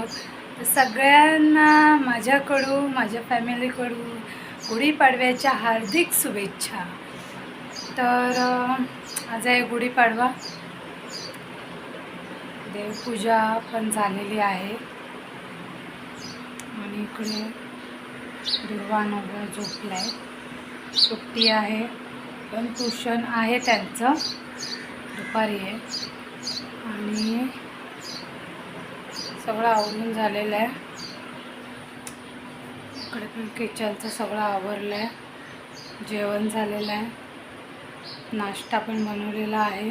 आहोत. तर सगळ्यांना माझ्याकडून माझ्या फॅमिलीकडून गुढीपाडव्याच्या हार्दिक शुभेच्छा. तर आज आहे गुढीपाडवा. देवपूजा पण झालेली आहे. आणि इकडे दुर्वा झोपला आहे सुट्टी आहे. पण ट्युशन आहे त्यांचं. दुपारी आहे. आणि सगळं आवरून झालेलं आहे. इकडे पण किचनचं सगळं आवरलं आहे. जेवण झालेलं आहे. नाश्ता पण बनवलेला आहे.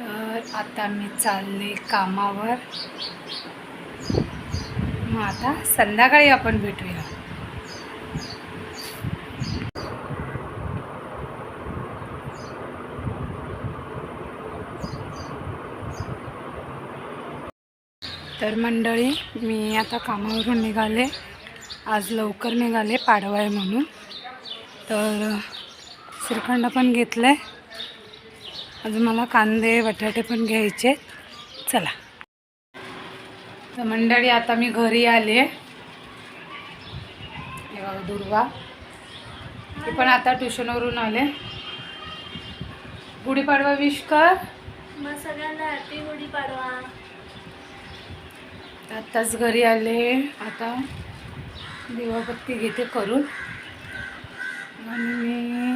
तर आता मी चालले कामावर. मग आता संध्याकाळी आपण भेटूया. तर मंडळी मी आता कामावरून निघाले. आज लवकर निघाले पाडवा आहे म्हणून. तर श्रीखंड पण घेतलं आहे अजून मला कांदे बटाटे पण घ्यायचे. चला. तर मंडळी आता मी घरी आले. बघा दुर्वा. ते पण आता ट्युशनवरून आले. गुढीपाडवा विश कर. मग सगळ्यांना हॅपी गुढीपाडवा. आत्ताच घरी आले. आता दिवाबत्ती घेते करून. आणि मी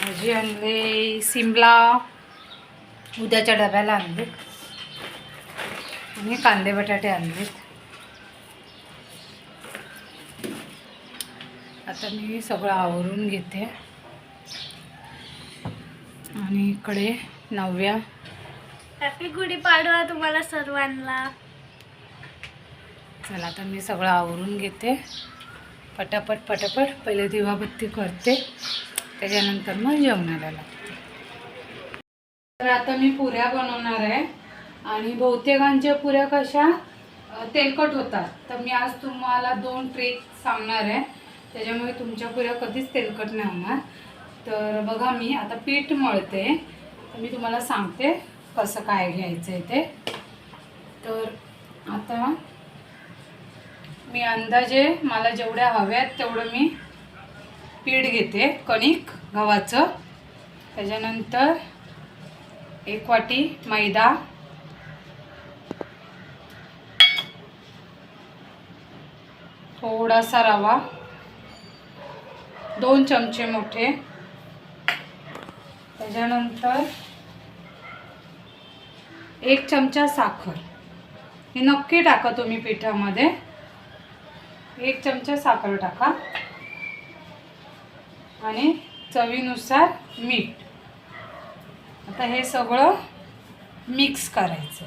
भाजी आणले सिमला उद्याच्या डब्याला आणले. आणि कांदे बटाटे आणले. आता मी सगळं आवरून घेते. आणि इकडे नव्या हॅपी गुढी पाडवा तुम्हाला सर्वांना. चला आता मी सगळं आवरून घेते. पटापट पटापट. पहिले दिवाबत्ती करते. त्याच्यानंतर मग जेवणाला लागते. तर आता मी पुऱ्या बनवणार आहे. आणि बहुतेकांच्या पुऱ्या कशा तेलकट होतात. तर मी आज तुम्हाला दोन ट्रिक सांगणार आहे. त्याच्यामुळे तुमच्या पुऱ्या कधीच तेलकट नाही होणार. तर बघा मी आता पीठ मळते. मी तुम्हाला सांगते कसं काय घ्यायचं आहे ते. तर आता मी अंदाजे मला जेवढ्या हव्यात तेवढं मी पीठ घेते कणिक गव्हाचं. त्याच्यानंतर एक वाटी मैदा. थोडासा रवा. दोन चमचे मोठे. त्याच्यानंतर एक चमचा साखर. हे नक्की टाका तुम्ही पिठामध्ये. एक चमचा साखर टाका. आणि चवीनुसार मीठ. आता हे सगळं मिक्स करायचं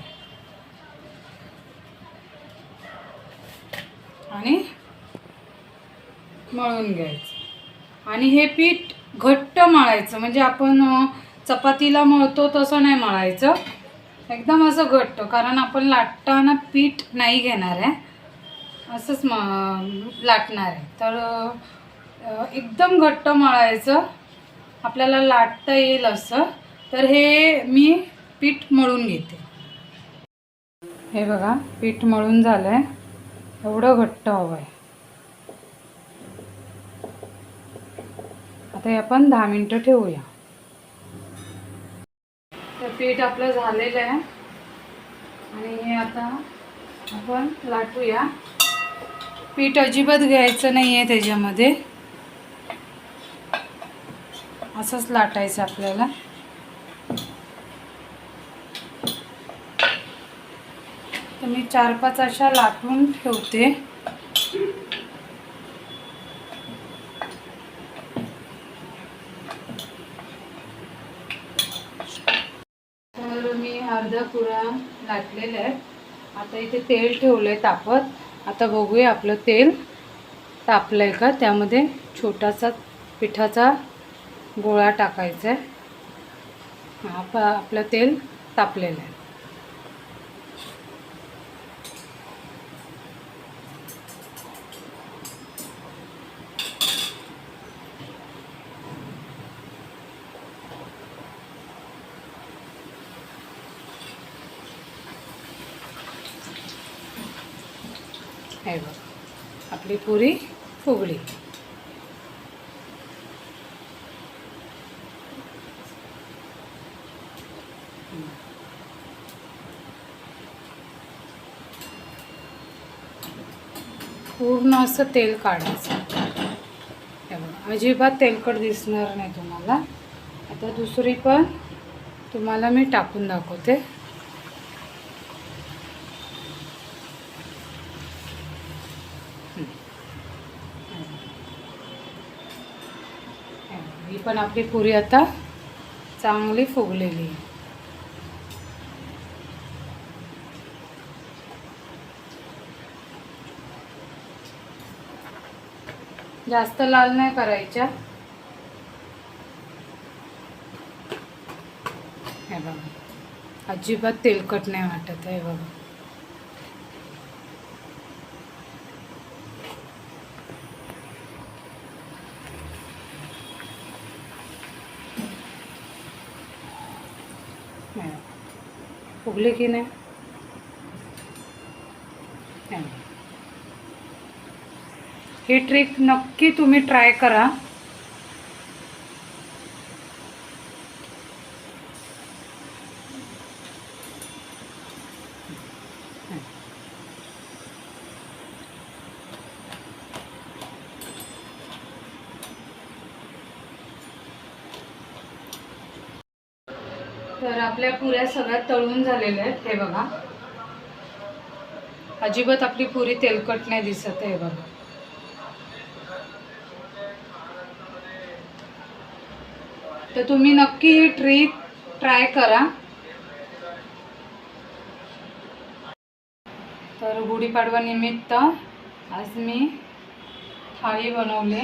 आणि मळून घ्यायचं. आणि हे पीठ घट्ट मळायचं. म्हणजे आपण चपातीला मळतो तसं नाही मळायचं. एकदम असं घट्ट कारण आपण लाटताना पीठ नाही घेणार आहे. असंच म लाटणार आहे. तर एकदम घट्ट मळायचं. आपल्याला लाटता येईल असं. तर हे मी पीठ मळून घेते. हे बघा पीठ मळून झालं आहे एवढं घट्ट हवं आहे. आता हे आपण दहा मिनटं ठेवूया. पीठ आपलं झालेलं आहे. आणि हे आता आपण लाटूया. पीठ अजिबात घ्यायचं नाही आहे त्याच्यामध्ये. असंच लाटायचं आपल्याला. तर मी चार पाच अशा लाटून ठेवते तर मी अर्धा पुरा लाटलेलं आहे आता इथे तेल ठेवलं आहे तापत. आता बघूया आपलं तेल तापलं आहे का? त्यामध्ये छोटासा पिठाचा गोळा टाकायचा आहे हा आपलं तेल तापलेलं आहे. हे बघ. आपली पुरी फुगली पूर्ण असं तेल काढायचं. हे बघा अजिबात तेलकट दिसणार नाही तुम्हाला. आता दुसरी पण तुम्हाला मी टाकून दाखवते ही पण आपली पुरी आता चांगली फुगलेली आहे. जास्त लाल नाही करायच्या. हे बघा. अजिबात तेलकट नाही वाटत आहे बघा. फुगली की नाही? ही. ट्रिक नक्की तुम्ही ट्राय करा तर आपल्या पुऱ्या सगळ्या तळून झालेल्या आहेत हे बघा. अजिबात आपली पुरी तेलकट नाही दिसत आहे बघा. तर तुम्ही नक्की ही ट्रीप ट्राय करा. तर गुढीपाडवा निमित्त आज मी थाळी बनवले.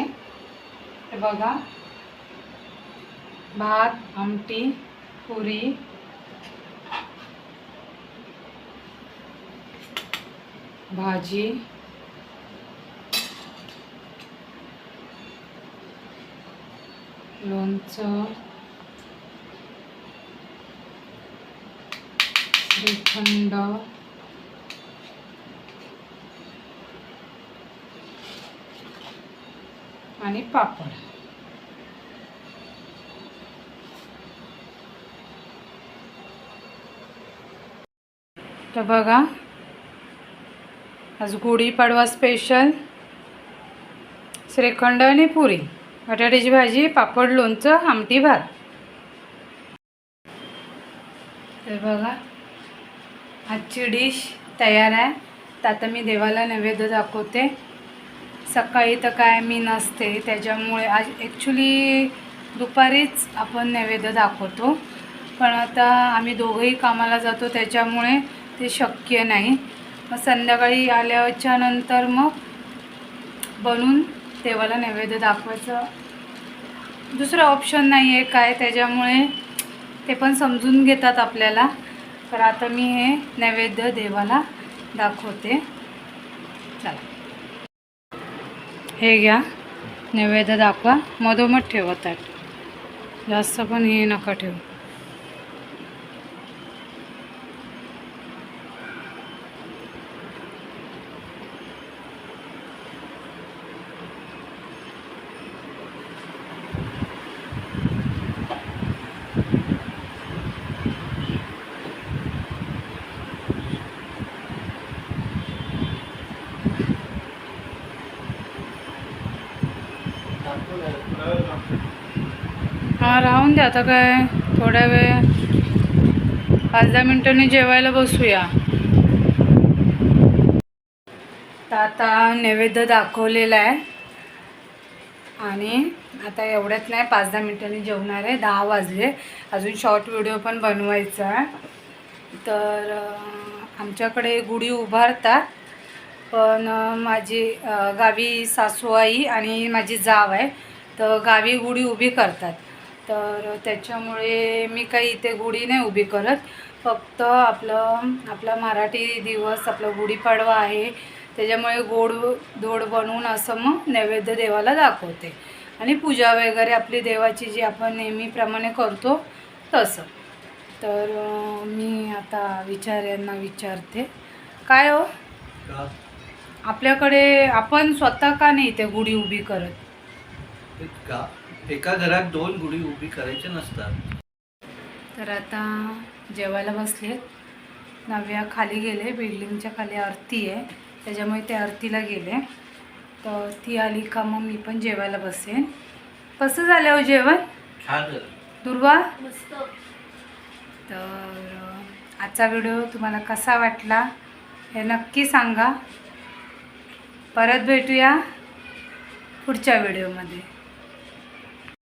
हे बघा. भात आमटी पुरी भाजी. लोणचं. श्रीखंड. आणि पापड. तर बघा आज गुढीपाडवा स्पेशल श्रीखंड आणि पुरी. बटाट्याची भाजी पापड लोणचं आमटी भात. तर बघा आजची डिश तयार आहे. तर आता मी देवाला नैवेद्य दाखवते. सकाळी तर काय मी नसते त्याच्यामुळे आज ॲक्च्युली दुपारीच आपण नैवेद्य दाखवतो. पण आता आम्ही दोघंही कामाला जातो त्याच्यामुळे ते शक्य नाही. मग संध्याकाळी आल्याच्यानंतर मग बनवून देवाला नैवेद्य दाखवायचं. दुसरं ऑप्शन नाही आहे काय त्याच्यामुळे ते पण समजून घेतात आपल्याला. तर आता मी हे नैवेद्य देवाला दाखवते. चला. हे घ्या. नैवेद्य दाखवा. मधोमध ठेवत आहेत जास्त पण हे नका ठेवू हां राहून द्या आता काय थोड्या वेळ. पाच दहा मिनिटांनी जेवायला बसूया. तर आता नैवेद्य दाखवलेला आहे. आणि आता एवढ्यात नाही पाच दहा मिनिटांनी जेवणार आहे. दहा वाजले. अजून शॉर्ट व्हिडिओ पण बनवायचा आहे. तर आमच्याकडे गुढी उभारतात. पण माझी गावी गावी सासूआई आणि माझी जाव आहे. तर गावी गुढी उभी करतात. तर त्याच्यामुळे मी काही इथे गुढी नाही उभी करत. फक्त आपलं आपला मराठी दिवस आपला गुढीपाडवा आहे. त्याच्यामुळे गोड धोड बनवून असं मग नैवेद्य देवाला दाखवते. आणि पूजा वगैरे आपली देवाची जी आपण नेहमीप्रमाणे करतो तसं. तर मी आता विचार यांना विचारते. काय हो? आपल्याकडे आपण स्वतः का नाही इथे गुढी उभी करत? का? एका घरात दोन गुढी उभी करायच्या नसतात. तर आता जेवायला बसलेत. नव्या खाली गेले बिल्डिंगच्या खाली आरती आहे. त्याच्यामुळे ते आरतीला गेले. तर ती आली का मग मी पण जेवायला बसेन. कसं झालं हो जेवण? छान झालं. दुर्वा? मस्त. तर आजचा व्हिडिओ तुम्हाला कसा वाटला हे नक्की सांगा. परत भेटूया पुढच्या व्हिडिओमध्ये.